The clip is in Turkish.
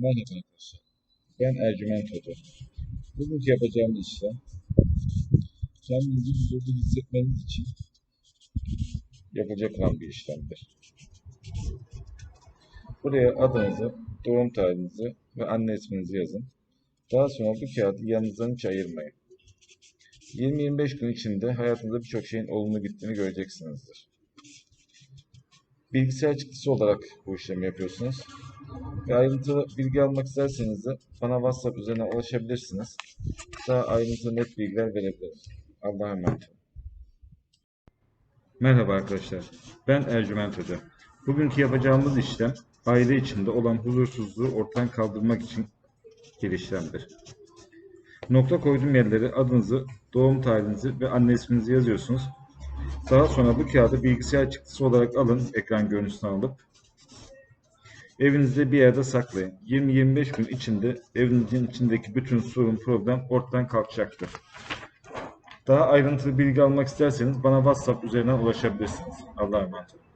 Merhaba arkadaşlar. Ben Ercüment Hoca. Bugünkü yapacağımız işlem kendinizi huzurlu hissetmeniz için yapılacak olan bir işlemdir. Buraya adınızı, doğum tarihinizi ve anne isminizi yazın. Daha sonra bu kağıdı yanınızdan hiç ayırmayın. 20-25 gün içinde hayatınızda birçok şeyin olumlu gittiğini göreceksinizdir. Bilgisayar çıktısı olarak bu işlemi yapıyorsunuz. Ve ayrıntılı bilgi almak isterseniz de bana WhatsApp üzerinden ulaşabilirsiniz. Daha ayrıntılı net bilgiler verebilirim. Allah'a emanet olun. Merhaba arkadaşlar. Ben Ercüment Hoca. Bugünkü yapacağımız işlem aile içinde olan huzursuzluğu ortadan kaldırmak için bir işlemdir. Nokta koyduğum yerlere adınızı, doğum tarihinizi ve anne isminizi yazıyorsunuz. Daha sonra bu kağıdı bilgisayar çıktısı olarak alın, ekran görüntüsünü alıp Evinizde bir yerde saklayın. 20-25 gün içinde evinizin içindeki bütün sorun, problem ortadan kalkacaktır. Daha ayrıntılı bilgi almak isterseniz bana WhatsApp üzerinden ulaşabilirsiniz. Allah'a emanet olun.